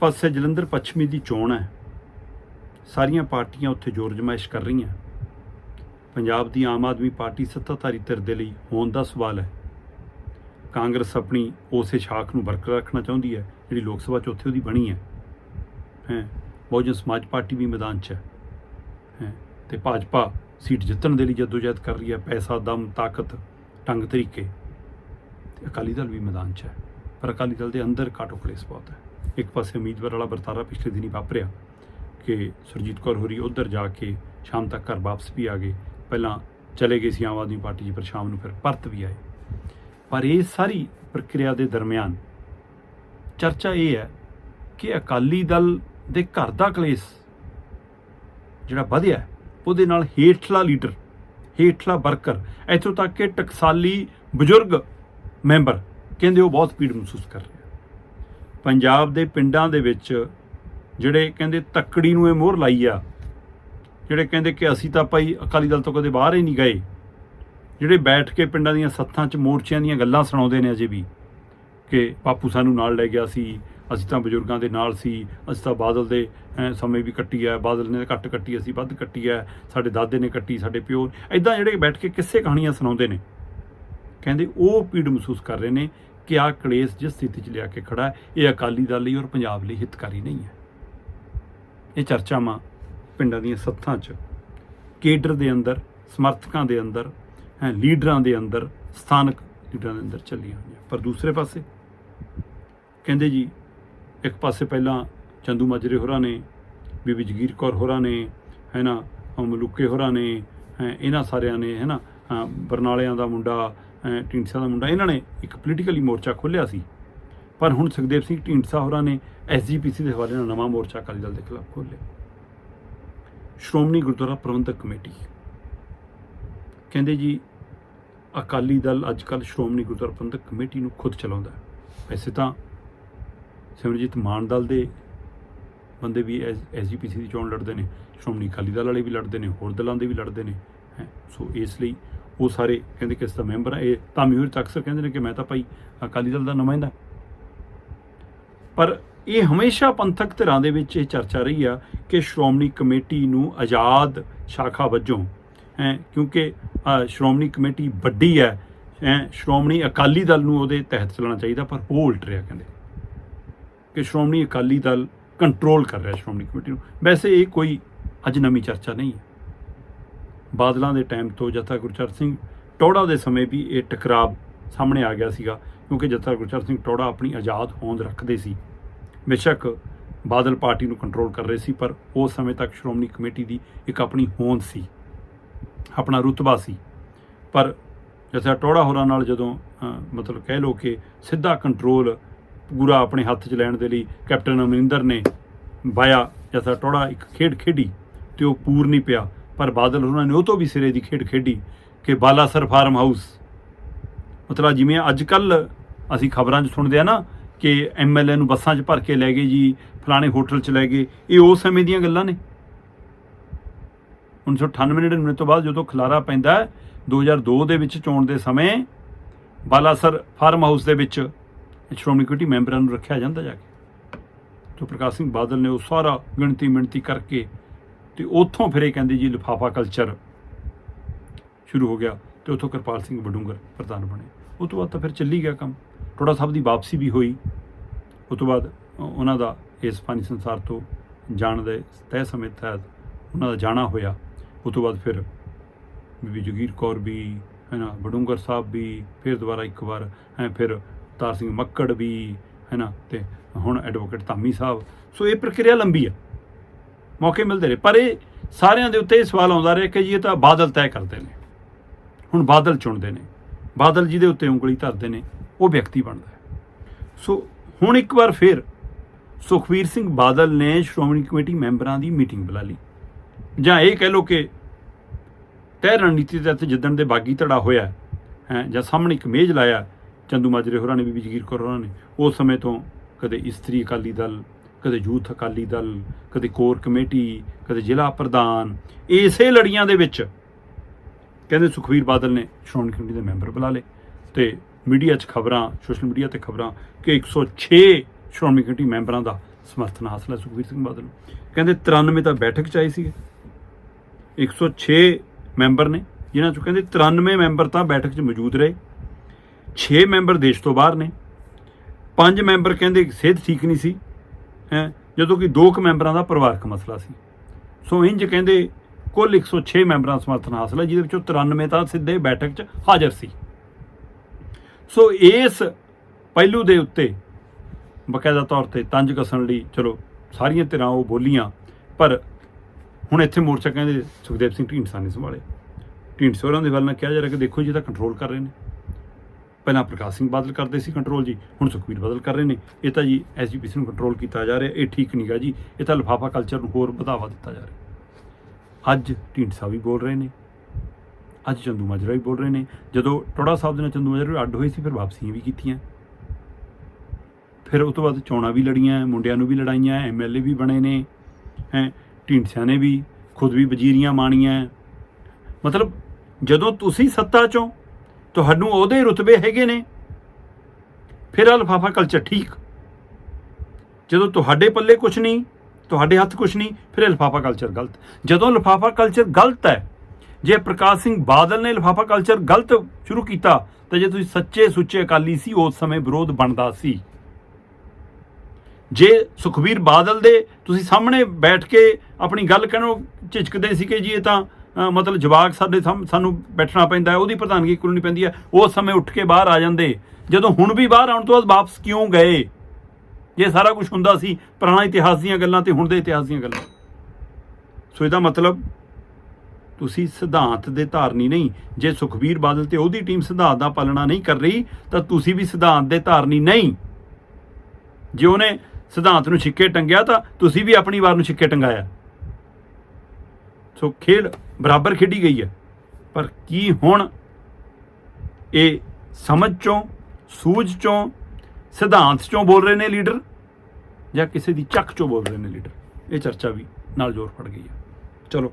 ਪਾਸੇ ਜਲੰਧਰ ਪੱਛਮੀ ਦੀ ਚੋਣ ਹੈ। ਸਾਰੀਆਂ ਪਾਰਟੀਆਂ ਉੱਥੇ ਜ਼ੋਰ ਜਮਾਇਸ਼ ਕਰ ਰਹੀਆਂ। ਪੰਜਾਬ ਦੀ ਆਮ ਆਦਮੀ ਪਾਰਟੀ ਸੱਤਾਧਾਰੀ ਧਿਰ ਦੇ ਲਈ ਹੋਣ ਦਾ ਸਵਾਲ ਹੈ। ਕਾਂਗਰਸ ਆਪਣੀ ਉਸੇ ਸ਼ਾਖ ਨੂੰ ਬਰਕਰਾਰ ਰੱਖਣਾ ਚਾਹੁੰਦੀ ਹੈ, ਜਿਹੜੀ ਲੋਕ ਸਭਾ 'ਚ ਉੱਥੇ ਉਹਦੀ ਬਣੀ ਹੈ। ਹੈ, ਬਹੁਜਨ ਸਮਾਜ ਪਾਰਟੀ ਵੀ ਮੈਦਾਨ 'ਚ ਹੈ। ਹੈ, ਤੇ ਭਾਜਪਾ ਸੀਟ ਜਿੱਤਣ ਦੇ ਲਈ ਜਦੋਜਹਿਦ ਕਰ ਰਹੀ ਹੈ, ਪੈਸਾ, ਦਮ, ਤਾਕਤ, ਢੰਗ ਤਰੀਕੇ। ਤੇ ਅਕਾਲੀ ਦਲ ਵੀ ਮੈਦਾਨ 'ਚ ਹੈ। ਪਰ ਅਕਾਲੀ ਦਲ ਦੇ ਅੰਦਰ ਕਾਟੋ ਕਲੇਸ ਬਹੁਤ ਹੈ। ਇੱਕ ਪਾਸੇ ਉਮੀਦਵਾਰ ਵਾਲਾ ਵਰਤਾਰਾ ਪਿਛਲੇ ਦਿਨੀ ਵਾਪਰਿਆ ਕਿ ਸੁਰਜੀਤ ਕੌਰ ਹੋਰੀ ਉਧਰ ਜਾ ਕੇ ਸ਼ਾਮ ਤੱਕ ਘਰ ਵਾਪਸ ਵੀ ਆ ਗਏ। ਪਹਿਲਾਂ ਚਲੇ ਗਏ ਸੀ ਆਮ ਆਦਮੀ ਪਾਰਟੀ 'ਚ ਪਰ ਸ਼ਾਮ ਨੂੰ ਫਿਰ ਪਰਤ ਵੀ ਆਏ। ਪਰ ਇਹ ਸਾਰੀ ਪ੍ਰਕਿਰਿਆ ਦੇ ਦਰਮਿਆਨ ਚਰਚਾ ਇਹ ਹੈ ਕਿ ਅਕਾਲੀ ਦਲ ਦੇ ਘਰ ਦਾ ਕਲੇਸ਼ ਜਿਹੜਾ ਵਧਿਆ ਉਹਦੇ ਨਾਲ ਹੇਠਲਾ ਲੀਡਰ, ਹੇਠਲਾ ਵਰਕਰ, ਇੱਥੋਂ ਤੱਕ ਕਿ ਟਕਸਾਲੀ ਬਜ਼ੁਰਗ ਮੈਂਬਰ ਕਹਿੰਦੇ ਉਹ ਬਹੁਤ ਪੀੜ ਮਹਿਸੂਸ ਕਰ ਰਿਹਾ ਪੰਜਾਬ ਦੇ ਪਿੰਡਾਂ ਦੇ ਵਿੱਚ ਜਿਹੜੇ ਕਹਿੰਦੇ ਤੱਕੜੀ ਨੂੰ ਇਹ ਮੋਹਰ ਲਾਈ ਆ, ਜਿਹੜੇ ਕਹਿੰਦੇ ਕਿ ਅਸੀਂ ਤਾਂ ਭਾਈ ਅਕਾਲੀ ਦਲ ਤੋਂ ਕਦੇ ਬਾਹਰ ਹੀ ਨਹੀਂ ਗਏ, ਜਿਹੜੇ ਬੈਠ ਕੇ ਪਿੰਡਾਂ ਦੀਆਂ ਸੱਥਾਂ 'ਚ ਮੋਰਚਿਆਂ ਦੀਆਂ ਗੱਲਾਂ ਸੁਣਾਉਂਦੇ ਨੇ ਅਜੇ ਵੀ, ਕਿ ਬਾਪੂ ਸਾਨੂੰ ਨਾਲ ਲੈ ਗਿਆ ਸੀ, ਅਸੀਂ ਤਾਂ ਬਜ਼ੁਰਗਾਂ ਦੇ ਨਾਲ ਸੀ, ਅਸੀਂ ਤਾਂ ਬਾਦਲ ਦੇ ਸਮੇਂ ਵੀ ਕੱਟੀ ਹੈ ਬਾਦਲ ਨੇ ਘੱਟ ਕੱਟੀ, ਅਸੀਂ ਵੱਧ ਕੱਟੀ ਹੈ ਸਾਡੇ ਦਾਦੇ ਨੇ ਕੱਟੀ, ਸਾਡੇ ਪਿਓ ਐਦਾਂ ਜਿਹੜੇ ਬੈਠ ਕੇ ਕਿੱਸੇ ਕਹਾਣੀਆਂ ਸੁਣਾਉਂਦੇ ਨੇ, ਕਹਿੰਦੇ ਉਹ ਪੀੜ ਮਹਿਸੂਸ ਕਰ ਰਹੇ ਨੇ ਕਿ ਆਹ ਕਲੇਸ਼ ਜਿਸ ਸਥਿਤੀ 'ਚ ਲਿਆ ਕੇ ਖੜਾ ਇਹ ਅਕਾਲੀ ਦਲ ਲਈ ਔਰ ਪੰਜਾਬ ਲਈ ਹਿਤਕਾਰੀ ਨਹੀਂ ਹੈ। ਇਹ ਚਰਚਾਵਾਂ ਪਿੰਡਾਂ ਦੀਆਂ ਸੱਥਾਂ 'ਚ, ਕੇਡਰ ਦੇ ਅੰਦਰ, ਸਮਰਥਕਾਂ ਦੇ ਅੰਦਰ, ਹੈ, ਲੀਡਰਾਂ ਦੇ ਅੰਦਰ, ਸਥਾਨਕ ਲੀਡਰਾਂ ਦੇ ਅੰਦਰ ਚੱਲੀਆਂ ਹੋਈਆਂ। ਪਰ ਦੂਸਰੇ ਪਾਸੇ, ਕਹਿੰਦੇ ਜੀ, ਇੱਕ ਪਾਸੇ ਪਹਿਲਾਂ ਚੰਦੂ ਮਾਜਰੇ ਹੋਰਾਂ ਨੇ, ਬੀਬੀ ਜਗੀਰ ਕੌਰ ਹੋਰਾਂ ਨੇ ਹੈ ਨਾ ਮਲੂਕੇ ਹੋਰਾਂ ਨੇ, ਹੈ, ਇਹਨਾਂ ਸਾਰਿਆਂ ਨੇ ਹੈ ਨਾ ਬਰਨਾਲਿਆਂ ਦਾ ਮੁੰਡਾ ਢੀਂਡਸਾ ਦਾ ਮੁੰਡਾ, ਇਹਨਾਂ ਨੇ ਇੱਕ ਪੋਲੀਟੀਕਲੀ ਮੋਰਚਾ ਖੋਲ੍ਹਿਆ ਸੀ। ਪਰ ਹੁਣ ਸੁਖਦੇਵ ਸਿੰਘ ਢੀਂਡਸਾ ਹੋਰਾਂ ਨੇ ਐਸਜੀਪੀਸੀ ਦੇ ਹਵਾਲੇ ਨਾਲ ਨਵਾਂ ਮੋਰਚਾ ਅਕਾਲੀ ਦਲ ਦੇ ਖਿਲਾਫ ਖੋਲ੍ਹਿਆ। ਸ਼੍ਰੋਮਣੀ ਗੁਰਦੁਆਰਾ ਪ੍ਰਬੰਧਕ ਕਮੇਟੀ। ਕਹਿੰਦੇ ਜੀ, ਅਕਾਲੀ ਦਲ ਅੱਜ ਕੱਲ੍ਹ ਸ਼੍ਰੋਮਣੀ ਗੁਰਦੁਆਰਾ ਪ੍ਰਬੰਧਕ ਕਮੇਟੀ ਨੂੰ ਖੁਦ ਚਲਾਉਂਦਾ ਵੈਸੇ ਤਾਂ ਸਿਮਰਜੀਤ ਮਾਨ ਦਲ ਦੇ ਬੰਦੇ ਵੀ ਐਸਜੀਪੀਸੀ ਦੀ ਚੋਣ ਲੜਦੇ ਨੇ, ਸ਼੍ਰੋਮਣੀ ਅਕਾਲੀ ਦਲ ਵਾਲੇ ਵੀ ਲੜਦੇ ਨੇ, ਹੋਰ ਦਲਾਂ ਦੇ ਵੀ ਲੜਦੇ ਨੇ, ਹੈ। ਸੋ ਇਸ ਲਈ ਉਹ ਸਾਰੇ ਕਹਿੰਦੇ ਕਿ ਇਸ ਦਾ ਮੈਂਬਰ ਆ ਇਹ ਤਾਮੀਰ ਚ ਅਕਸਰ ਕਹਿੰਦੇ ਨੇ ਕਿ ਮੈਂ ਤਾਂ ਭਾਈ ਅਕਾਲੀ ਦਲ ਦਾ ਨੁਮਾਇੰਦਾ। ਪਰ ਇਹ ਹਮੇਸ਼ਾ ਪੰਥਕ ਧਿਰਾਂ ਦੇ ਵਿੱਚ ਇਹ ਚਰਚਾ ਰਹੀ ਆ ਕਿ ਸ਼੍ਰੋਮਣੀ ਕਮੇਟੀ ਨੂੰ ਆਜ਼ਾਦ ਸ਼ਾਖਾ ਵਜੋਂ, ਹੈ, ਕਿਉਂਕਿ ਸ਼੍ਰੋਮਣੀ ਕਮੇਟੀ ਵੱਡੀ ਹੈ ਹੈ, ਸ਼੍ਰੋਮਣੀ ਅਕਾਲੀ ਦਲ ਨੂੰ ਉਹਦੇ ਤਹਿਤ ਚੱਲਣਾ ਚਾਹੀਦਾ, ਪਰ ਉਹ ਉਲਟ ਰਿਹਾ ਕਹਿੰਦੇ। ਕਿ ਸ਼੍ਰੋਮਣੀ ਅਕਾਲੀ ਦਲ ਕੰਟਰੋਲ ਕਰ ਰਿਹਾ ਸ਼੍ਰੋਮਣੀ ਕਮੇਟੀ ਨੂੰ। ਵੈਸੇ ਇਹ ਕੋਈ ਅੱਜ ਨਵੀਂ ਚਰਚਾ ਨਹੀਂ ਹੈ। ਬਾਦਲਾਂ ਦੇ ਟਾਈਮ ਤੋਂ ਜਥਾ ਗੁਰਚਰ ਸਿੰਘ ਟੋੜਾ ਦੇ ਸਮੇਂ ਵੀ ਇਹ ਟਕਰਾਵ ਸਾਹਮਣੇ ਆ ਗਿਆ ਸੀਗਾ, ਕਿਉਂਕਿ ਜਥਾ ਗੁਰਚਰ ਸਿੰਘ ਟੋੜਾ ਆਪਣੀ ਆਜ਼ਾਦ ਹੋਂਦ ਰੱਖਦੇ ਸੀ। ਬੇਸ਼ੱਕ ਬਾਦਲ ਪਾਰਟੀ ਨੂੰ ਕੰਟਰੋਲ ਕਰ ਰਹੇ ਸੀ, ਪਰ ਉਸ ਸਮੇਂ ਤੱਕ ਸ਼੍ਰੋਮਣੀ ਕਮੇਟੀ ਦੀ ਇੱਕ ਆਪਣੀ ਹੋਂਦ ਸੀ, ਆਪਣਾ ਰੁਤਬਾ ਸੀ। ਪਰ ਜਥਾ ਟੋੜਾ ਹੋਰਾਂ ਨਾਲ ਜਦੋਂ ਮਤਲਬ ਕਹਿ ਲੋ ਕਿ ਸਿੱਧਾ ਕੰਟਰੋਲ ਪੂਰਾ ਆਪਣੇ ਹੱਥ 'ਚ ਲੈਣ ਦੇ ਲਈ ਕੈਪਟਨ ਅਮਰਿੰਦਰ ਨੇ ਬਾਇਆ, ਜਥਾ ਟੋੜਾ ਇੱਕ ਖੇਡ ਖੇਡੀ ਤੇ ਉਹ ਪੂਰ ਨਹੀਂ ਪਿਆ। ਪਰ ਬਾਦਲ ਉਹਨਾਂ ਨੇ ਉਹ ਤੋਂ ਵੀ ਸਿਰੇ ਦੀ ਖੇਡ ਖੇਡੀ ਕਿ ਬਾਲਾਸਰ ਫਾਰਮ ਹਾਊਸ। ਮਤਲਬ ਜਿਵੇਂ ਅੱਜ ਕੱਲ ਅਸੀਂ ਖਬਰਾਂ 'ਚ ਸੁਣਦੇ ਆ ਨਾ ਕਿ ਐਮਐਲਏ ਨੂੰ ਬੱਸਾਂ 'ਚ ਭਰ ਕੇ ਲੈ ਗਏ ਜੀ ਫਲਾਣੇ ਹੋਟਲ 'ਚ ਲੈ ਗਏ। ਇਹ ਉਸ ਸਮੇਂ ਦੀਆਂ ਗੱਲਾਂ ਨੇ। 1998 99 ਤੋਂ ਬਾਅਦ ਜਦੋਂ ਖਲਾਰਾ ਪੈਂਦਾ ਹੈ, 2002 ਦੇ ਵਿੱਚ ਚੋਣ ਦੇ ਸਮੇਂ ਬਾਲਾਸਰ ਫਾਰਮ ਹਾਊਸ ਦੇ ਵਿੱਚ ਸ਼੍ਰੋਮਣੀ ਕਮੇਟੀ ਮੈਂਬਰਾਂ ਨੂੰ ਰੱਖਿਆ ਜਾਂਦਾ ਜਾ ਕੇ। ਤੋਂ ਪ੍ਰਕਾਸ਼ ਸਿੰਘ ਬਾਦਲ ਨੇ ਉਹ ਸਾਰਾ ਗਿਣਤੀ ਮਿਣਤੀ ਕਰਕੇ ਤੇ ਉੱਥੋਂ ਫਿਰ ਇਹ ਕਹਿੰਦੇ ਜੀ ਲਿਫਾਫਾ ਕਲਚਰ ਸ਼ੁਰੂ ਹੋ ਗਿਆ ਤੇ ਉੱਥੋਂ ਕਿਰਪਾਲ ਸਿੰਘ ਬਡੂੰਗਰ ਪ੍ਰਧਾਨ ਬਣੇ। ਉਹ ਤੋਂ ਬਾਅਦ ਤਾਂ ਫਿਰ ਚੱਲੀ ਗਿਆ ਕੰਮ। ਟੋੜਾ ਸਾਹਿਬ ਦੀ ਵਾਪਸੀ ਵੀ ਹੋਈ। ਉਹ ਤੋਂ ਬਾਅਦ ਉਹਨਾਂ ਦਾ ਇਸ ਫਾਨੀ ਸੰਸਾਰ ਤੋਂ ਜਾਣ ਦੇ ਤੈਅ ਸਮੇਂ ਤਹਿਤ ਉਹਨਾਂ ਦਾ ਜਾਣਾ ਹੋਇਆ। ਉਹ ਤੋਂ ਬਾਅਦ ਫਿਰ ਬੀਬੀ ਜਗੀਰ ਕੌਰ ਵੀ, ਹੈ ਨਾ ਬਡੂੰਗਰ ਸਾਹਿਬ ਵੀ, ਫਿਰ ਦੁਬਾਰਾ ਇੱਕ ਵਾਰ ਹੈ ਫਿਰ ਤਾਰ ਸਿੰਘ ਮੱਕੜ ਵੀ, ਹੈ ਨਾ, ਤੇ ਹੁਣ ਐਡਵੋਕੇਟ ਧਾਮੀ ਸਾਹਿਬ। ਸੋ ਇਹ ਪ੍ਰਕਿਰਿਆ ਲੰਬੀ ਹੈ। ਮੌਕੇ ਮਿਲਦੇ ਰਹੇ। ਪਰ ਇਹ ਸਾਰਿਆਂ ਦੇ ਉੱਤੇ ਇਹ ਸਵਾਲ ਆਉਂਦਾ ਰਿਹਾ ਕਿ ਜੀ ਇਹ ਤਾਂ ਬਾਦਲ ਤੈਅ ਕਰਦੇ ਨੇ। ਹੁਣ ਬਾਦਲ ਚੁਣਦੇ ਨੇ। ਬਾਦਲ ਜਿਹਦੇ ਉੱਤੇ ਉਂਗਲੀ ਧਰਦੇ ਨੇ। ਉਹ ਵਿਅਕਤੀ ਬਣਦਾ ਸੋ ਹੁਣ ਇੱਕ ਵਾਰ ਫਿਰ ਸੁਖਵੀਰ ਸਿੰਘ ਬਾਦਲ ਨੇ ਸ਼੍ਰੋਮਣੀ ਕਮੇਟੀ ਮੈਂਬਰਾਂ ਦੀ ਮੀਟਿੰਗ ਬੁਲਾ ਲਈ। ਜਾਂ ਇਹ ਕਹਿ ਲਓ ਕਿ ਤੈਅ ਰਣਨੀਤੀ ਦੇ ਤਹਿਤ ਜਿੱਦਣ ਦੇ ਬਾਗੀ ਧੜਾ ਹੋਇਆ ਹੈ ਜਾਂ ਸਾਹਮਣੇ ਇੱਕ ਮੇਜ਼ ਲਾਇਆ ਚੰਦੂ ਮਾਜਰੇ ਹੋਰਾਂ ਨੇ ਵੀ ਜਗੀਰ ਕੌਰ ਹੋਰਾਂ ਨੇ, ਉਸ ਸਮੇਂ ਤੋਂ ਕਦੇ ਇਸਤਰੀ ਅਕਾਲੀ ਦਲ ਕਦੇ ਯੂਥ ਅਕਾਲੀ ਦਲ, ਕਦੇ ਕੋਰ ਕਮੇਟੀ, ਕਦੇ ਜ਼ਿਲ੍ਹਾ ਪ੍ਰਧਾਨ, ਇਸੇ ਲੜੀਆਂ ਦੇ ਵਿੱਚ ਕਹਿੰਦੇ ਸੁਖਵੀਰ ਬਾਦਲ ਨੇ ਸ਼੍ਰੋਮਣੀ ਕਮੇਟੀ ਦੇ ਮੈਂਬਰ ਬੁਲਾ ਲਏ ਤੇ ਮੀਡੀਆ 'ਚ ਖਬਰਾਂ, ਸੋਸ਼ਲ ਮੀਡੀਆ ਤੇ ਖਬਰਾਂ ਕਿ 106 ਸ਼੍ਰੋਮਣੀ ਕਮੇਟੀ ਮੈਂਬਰਾਂ ਦਾ ਸਮਰਥਨ ਹਾਸਲ ਹੈ ਸੁਖਬੀਰ ਸਿੰਘ ਬਾਦਲ ਨੂੰ। ਕਹਿੰਦੇ 93 ਤਾਂ ਬੈਠਕ ਚ ਆਏ ਸੀਗੇ। 106 ਮੈਂਬਰ ਨੇ, ਜਿਨ੍ਹਾਂ ਚੋਂ ਕਹਿੰਦੇ 93 ਮੈਂਬਰ ਤਾਂ ਬੈਠਕ 'ਚ ਮੌਜੂਦ ਰਹੇ। 6 ਮੈਂਬਰ ਦੇਸ਼ ਤੋਂ ਬਾਹਰ ਨੇ। 5 ਮੈਂਬਰ ਕਹਿੰਦੇ ਸਿਹਤ ਠੀਕ ਨਹੀਂ ਸੀ। ਹੈ, ਜਦੋਂ ਕਿ ਦੋ ਕੁ ਮੈਂਬਰਾਂ ਦਾ ਪਰਿਵਾਰਕ ਮਸਲਾ ਸੀ। ਸੋ ਇੰਜ ਕਹਿੰਦੇ, ਕੁੱਲ 106 ਮੈਂਬਰਾਂ ਦਾ ਸਮਰਥਨ ਹਾਸਲ ਹੈ, ਜਿਹਦੇ ਵਿੱਚੋਂ 93 ਤਾਂ ਸਿੱਧੇ ਬੈਠਕ 'ਚ ਹਾਜ਼ਰ ਸੀ। ਸੋ ਇਸ ਪਹਿਲੂ ਦੇ ਉੱਤੇ ਬਕਾਇਦਾ ਤੌਰ ਤੇ ਤੰਜ ਕਸਣ ਲਈ, ਚਲੋ, ਸਾਰੀਆਂ ਧਿਰਾਂ ਉਹ ਬੋਲੀਆਂ, ਪਰ ਹੁਣ ਇੱਥੇ ਮੋਰਚਾ ਕਹਿੰਦੇ ਸੁਖਦੇਵ ਸਿੰਘ ਢੀਂਡਸਾ ਨੇ ਸੰਭਾਲੇ। ਢੀਂਡਸੇ ਹੋਰਾਂ ਦੇ ਵੱਲ ਨਾਲ ਕਿਹਾ ਜਾ ਰਿਹਾ ਕਿ ਦੇਖੋ ਜੀ ਤਾਂ ਕੰਟਰੋਲ ਕਰ ਰਹੇ ਨੇ। ਪਹਿਲਾਂ ਪ੍ਰਕਾਸ਼ ਸਿੰਘ ਬਾਦਲ ਕਰਦੇ ਸੀ ਕੰਟਰੋਲ ਜੀ, ਹੁਣ ਸੁਖਬੀਰ ਬਾਦਲ ਕਰ ਰਹੇ ਨੇ। ਇਹ ਤਾਂ ਜੀ ਐਸਜੀਪੀਸੀ ਨੂੰ ਕੰਟਰੋਲ ਕੀਤਾ ਜਾ ਰਿਹਾ, ਇਹ ਠੀਕ ਨਹੀਂਗਾ ਜੀ। ਇਹ ਤਾਂ ਲਿਫਾਫਾ ਕਲਚਰ ਨੂੰ ਹੋਰ ਵਧਾਵਾ ਦਿੱਤਾ ਜਾ ਰਿਹਾ। ਅੱਜ ਢੀਂਡਸਾ ਵੀ ਬੋਲ ਰਹੇ ਨੇ। ਅੱਜ ਚੰਦੂ ਮਾਜਰਾ ਵੀ ਬੋਲ ਰਹੇ ਨੇ। ਜਦੋਂ ਟੋੜਾ ਸਾਹਿਬ ਦੇ ਨਾਲ ਚੰਦੂ ਮਾਜਰਾ ਅੱਡ ਹੋਈ ਸੀ, ਫਿਰ ਵਾਪਸੀਆਂ ਵੀ ਕੀਤੀਆਂ। ਫਿਰ ਉਸ ਤੋਂ ਬਾਅਦ ਚੋਣਾਂ ਵੀ ਲੜੀਆਂ, ਮੁੰਡਿਆਂ ਨੂੰ ਵੀ ਲੜਾਈਆਂ ਐਮਐਲਏ ਵੀ ਬਣੇ ਨੇ। ਹੈ, ਢੀਂਡਸਿਆਂ ਨੇ ਵੀ ਖੁਦ ਵੀ ਵਜ਼ੀਰੀਆਂ ਮਾਣੀਆਂ। ਮਤਲਬ ਜਦੋਂ ਤੁਸੀਂ ਸੱਤਾ ਚੋਂ ਤੁਹਾਨੂੰ ਉਹਦੇ ਰੁਤਬੇ ਹੈਗੇ ਨੇ। ਫਿਰ ਆ ਲਿਫਾਫਾ ਕਲਚਰ ਠੀਕ। ਜਦੋਂ ਤੁਹਾਡੇ ਪੱਲੇ ਕੁਝ ਨਹੀਂ, ਤੁਹਾਡੇ ਹੱਥ ਕੁਝ ਨਹੀਂ, ਫਿਰ ਇਹ ਲਿਫਾਫਾ ਕਲਚਰ ਗਲਤ। ਜਦੋਂ ਲਿਫਾਫਾ ਕਲਚਰ ਗਲਤ ਹੈ, ਜੇ ਪ੍ਰਕਾਸ਼ ਸਿੰਘ ਬਾਦਲ ਨੇ ਲਿਫਾਫਾ ਕਲਚਰ ਗਲਤ ਸ਼ੁਰੂ ਕੀਤਾ, ਤਾਂ ਜੇ ਤੁਸੀਂ ਸੱਚੇ ਸੁੱਚੇ ਅਕਾਲੀ ਸੀ, ਉਸ ਸਮੇਂ ਵਿਰੋਧ ਬਣਦਾ ਸੀ। ਜੇ ਸੁਖਬੀਰ ਬਾਦਲ ਦੇ ਤੁਸੀਂ ਸਾਹਮਣੇ ਬੈਠ ਕੇ ਆਪਣੀ ਗੱਲ ਕਹਿਣੋਂ ਝਿਜਕਦੇ ਸੀ ਕਿ ਜੀ, ਇਹ ਤਾਂ ਮਤਲਬ ਜਵਾਕ ਸਾਡੇ ਸਾਹਮ- ਸਾਨੂੰ ਬੈਠਣਾ ਪੈਂਦਾ ਹੈ, ਉਹਦੀ ਪ੍ਰਧਾਨਗੀ ਕਰਨੀ ਪੈਂਦੀ ਹੈ। ਉਸ ਸਮੇਂ ਉੱਠ ਕੇ ਬਾਹਰ ਆ ਜਾਂਦੇ। ਜਦੋਂ ਹੁਣ ਵੀ ਬਾਹਰ ਆਉਣ ਤੋਂ ਬਾਅਦ ਵਾਪਸ ਕਿਉਂ ਗਏ? ਜੇ ਸਾਰਾ ਕੁਝ ਹੁੰਦਾ ਸੀ ਪੁਰਾਣਾ ਇਤਿਹਾਸ ਦੀਆਂ ਗੱਲਾਂ ਤੇ ਹੁਣ ਦੇ ਇਤਿਹਾਸ ਦੀਆਂ ਗੱਲਾਂ। ਸੋ ਇਹਦਾ ਮਤਲਬ ਤੁਸੀਂ ਸਿਧਾਂਤ ਦੇ ਧਾਰਨੀ ਨਹੀਂ। ਜੇ ਸੁਖਬੀਰ ਬਾਦਲ ਤੇ ਉਹਦੀ ਟੀਮ ਸਿਧਾਂਤ ਦਾ ਪਾਲਣਾ ਨਹੀਂ ਕਰ ਰਹੀ, ਤਾਂ ਤੁਸੀਂ ਵੀ ਸਿਧਾਂਤ ਦੇ ਧਾਰਨੀ ਨਹੀਂ। ਜੇ ਉਹਨੇ ਸਿਧਾਂਤ ਨੂੰ ਛਿੱਕੇ ਟੰਗਿਆ ਤਾਂ ਤੁਸੀਂ ਵੀ ਆਪਣੀ ਵਾਰ ਨੂੰ ਛਿੱਕੇ ਟੰਗਾਇਆ। ਸੋ ਖੇਡ ਬਰਾਬਰ ਖੇਡੀ ਗਈ ਹੈ। ਪਰ ਕੀ ਹੁਣ ਇਹ ਸਮਝ ਚੋਂ, ਸੂਝ ਚੋਂ, ਸਿਧਾਂਤ ਚੋਂ ਬੋਲ ਰਹੇ ਨੇ ਲੀਡਰ ਜਾਂ ਕਿਸੇ ਦੀ ਚੱਕ ਚੋਂ ਬੋਲ ਰਹੇ ਨੇ ਲੀਡਰ? ਇਹ ਚਰਚਾ ਵੀ ਨਾਲ ਜ਼ੋਰ ਫੜ ਗਈ ਹੈ। ਚਲੋ।